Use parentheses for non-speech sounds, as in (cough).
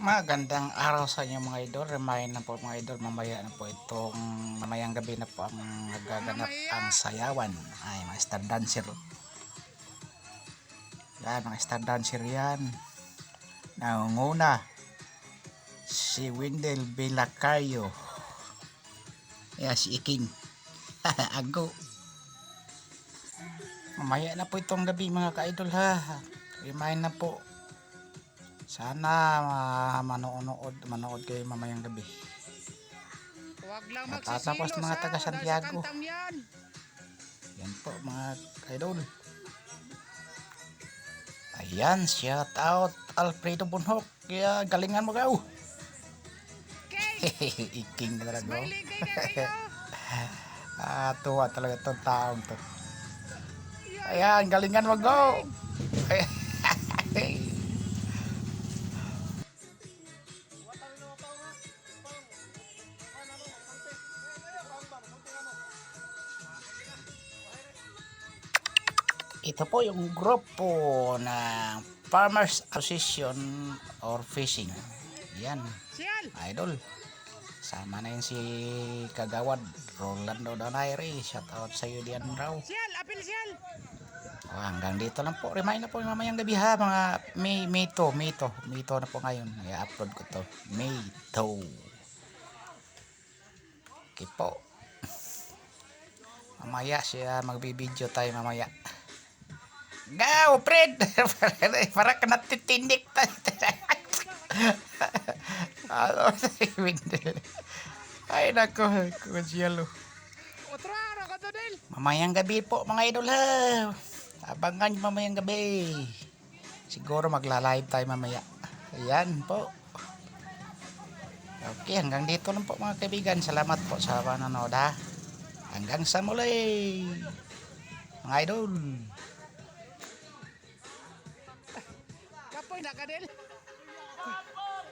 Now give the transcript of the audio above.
Magandang araw sa inyo mga idol. Remind na po mga idol, mamaya na po itong mamayang gabi na po ang nagaganap ang sayawan. Ay, mga star dancer. Yan, mga star dancer yan. Nangunguna, si Wendell Belacayo. Yan, si Iking. (laughs) Ago. Mamaya na po itong gabi mga ka-idol ha. Remind na po. Sana ma- manonood, manood kayo mamayang gabi. Huwag lang magsisilos mga taga Santiago. yan. Yan po mga idol. Ayan, shout out Alfredo Bunhok. Kaya galingan mo. Okay, (laughs) Iking talaga. smiling kayo. (laughs) Ah, tuwa talaga itong taong to. Ayan, galingan mo go. Ito po yung grupo ng Farmers Association or Fishing. Yan, idol. Sama na yun si Kagawad Rolando Donaire. Shout out sa iyo diyan raw. siyal, apil siyal. O, hanggang dito lang po. Remind na po mamayang gabi ha. Mga May, May 2, May 2. May 2 na po ngayon. I-upload ko to. May 2. Okay po. Mamaya siya magbibideo tayo mamaya. Go, Fred! (laughs) Para ka natitindik. Ano, Windel. Ay, nako. Kumasyalo. To, Del. Mamayang gabi po mga idol ha. Abangan mamayang gabi. Siguro magla-live tayo mamaya. Ayan po. Okay, hanggang dito lang po mga kaibigan. Salamat po sa panonood ha. Hanggang sa muli. Mga idol. Uy, nakadil. Kapot!